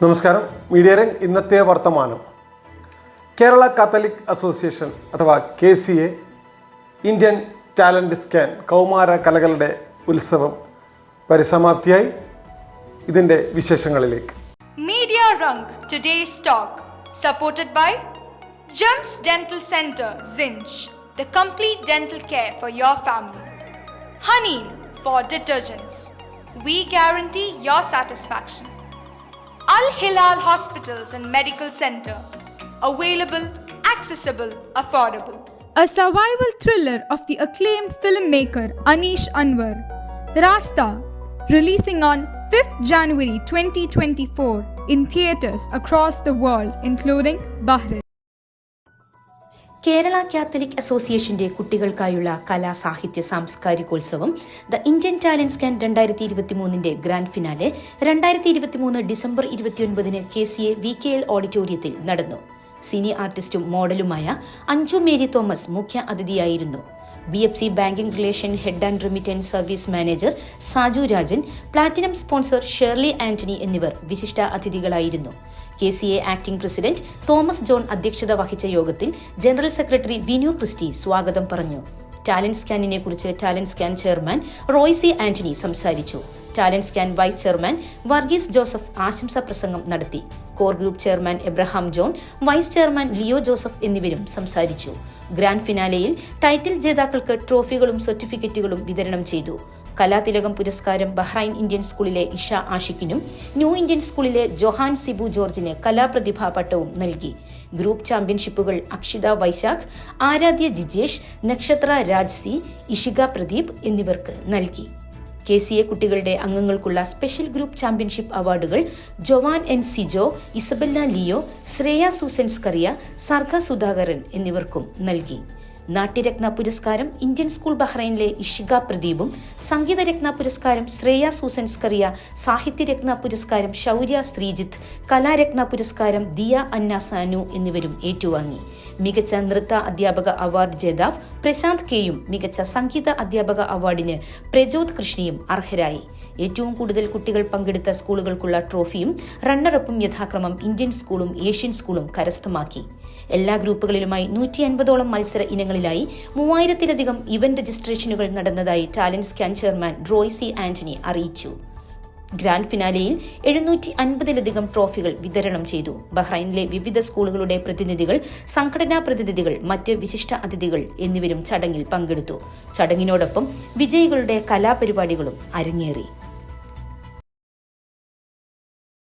നമസ്കാരം. മീഡിയ രംഗ് ഇന്നത്തെ വർത്തമാനം. കേരള കാത്തലിക് അസോസിയേഷൻ അഥവാ K C A Indian Talent Scan കൗമാര കലകളുടെ ഉത്സവം പരിസമാപ്തിയായി. ഇതിന്റെ വിശേഷങ്ങളിലേക്ക്. Media Rang today's talk supported by Gems dental centre സിഞ്ച് the complete dental care for your family. Honey for detergents. We guarantee your satisfaction. Al Hilal Hospitals and Medical Center. Available, accessible, affordable. A survival thriller of the acclaimed filmmaker Anish Anwar, Rasta, releasing on 5th January 2024 in theaters across the world, including Bahrain. Kerala catholic അസോസിയേഷന്റെ കുട്ടികൾക്കായുള്ള കലാ സാഹിത്യ സാംസ്കാരികോത്സവം the Indian talent scan രണ്ടായിരത്തി ഇരുപത്തി മൂന്നിന്റെ grand finale രണ്ടായിരത്തി ഇരുപത്തിമൂന്ന് ഡിസംബർ ഇരുപത്തിയൊൻപതിന് K C A V K L ഓഡിറ്റോറിയത്തിൽ നടന്നു. സിനി ആർട്ടിസ്റ്റും മോഡലുമായ അഞ്ജു മേരി തോമസ് മുഖ്യ അതിഥിയായിരുന്നു. B F C banking relation head and remittance service manager Saju Rajan platinum sponsor Shirley Antony എന്നിവർ വിശിഷ്ട അതിഥികളായിരുന്നു. K C A acting president Thomas John അധ്യക്ഷത വഹിച്ച യോഗത്തിൽ ജനറൽ സെക്രട്ടറി വിനു ക്രിസ്റ്റി സ്വാഗതം പറഞ്ഞു. ടാലന്റ് സ്കാനിനെ കുറിച്ച് Talent Scan chairman Roysi Antony സംസാരിച്ചു. Talent Scan vice chairman Varghese Joseph ആശംസാ പ്രസംഗം നടത്തി. Core group chairman Abraham John vice chairman Leo Joseph എന്നിവരും സംസാരിച്ചു. ഗ്രാൻഡ് ഫിനാലെയിൽ ടൈറ്റിൽ ജേതാക്കൾക്ക് ട്രോഫികളും സർട്ടിഫിക്കറ്റുകളും വിതരണം ചെയ്തു. കലാതിലകം പുരസ്കാരം ബഹ്റൈൻ ഇന്ത്യൻ സ്കൂളിലെ ഇഷ ആഷിക്കിനും ന്യൂ ഇന്ത്യൻ സ്കൂളിലെ ജൊഹാൻ സിബു ജോർജിന് കലാപ്രതിഭാ പട്ടവും നൽകി. ഗ്രൂപ്പ് ചാമ്പ്യൻഷിപ്പുകൾ അക്ഷിത വൈശാഖ് ആരാധ്യ ജിജേഷ് നക്ഷത്ര രാജ്സി ഇഷിക പ്രദീപ് എന്നിവർക്ക് നൽകി. കെ സി എ കുട്ടികളുടെ അംഗങ്ങൾക്കുള്ള സ്പെഷ്യൽ ഗ്രൂപ്പ് ചാമ്പ്യൻഷിപ്പ് അവാർഡുകൾ Joan N Sijo Isabella Leo Shreya Susan's കറിയ സർഗ സുധാകരൻ എന്നിവർക്കും നൽകി. നാട്യരത്ന പുരസ്കാരം ഇന്ത്യൻ സ്കൂൾ ബഹ്റൈനിലെ ഇഷിക പ്രദീപും സംഗീതരത്ന പുരസ്കാരം ശ്രേയ സൂസൻസ് സ്കറിയ സാഹിത്യരത്ന പുരസ്കാരം ശൗര്യ ശ്രീജിത്ത് കലാരത്ന പുരസ്കാരം ദിയ അന്ന സാനു എന്നിവരും ഏറ്റുവാങ്ങി. മികച്ച നൃത്ത അധ്യാപക അവാർഡ് ജേതാവ് പ്രശാന്ത് കെയും മികച്ച സംഗീത അധ്യാപക അവാർഡിന് പ്രജോത് കൃഷ്ണയും അർഹരായി. ഏറ്റവും കൂടുതൽ കുട്ടികൾ പങ്കെടുത്ത സ്കൂളുകൾക്കുള്ള ട്രോഫിയും റണ്ണറപ്പും യഥാക്രമം ഇന്ത്യൻ സ്കൂളും ഏഷ്യൻ സ്കൂളും കരസ്ഥമാക്കി. എല്ലാ ഗ്രൂപ്പുകളിലുമായി നൂറ്റി അൻപതോളം മത്സര ഇനങ്ങളിലായി മൂവായിരത്തിലധികം ഇവന്റ് രജിസ്ട്രേഷനുകൾ നടന്നതായി talent scan chairman ഡ്രോയ് C Antony അറിയിച്ചു. ഗ്രാൻഡ് ഫിനാലെയിൽ എഴുന്നൂറ്റി അൻപതിലധികം ട്രോഫികൾ വിതരണം ചെയ്തു. ബഹ്റൈനിലെ വിവിധ സ്കൂളുകളുടെ പ്രതിനിധികൾ സംഘടനാ പ്രതിനിധികൾ മറ്റ് വിശിഷ്ട അതിഥികൾ എന്നിവരും ചടങ്ങിൽ പങ്കെടുത്തു. ചടങ്ങിനോടൊപ്പം വിജയികളുടെ കലാപരിപാടികളും അരങ്ങേറി.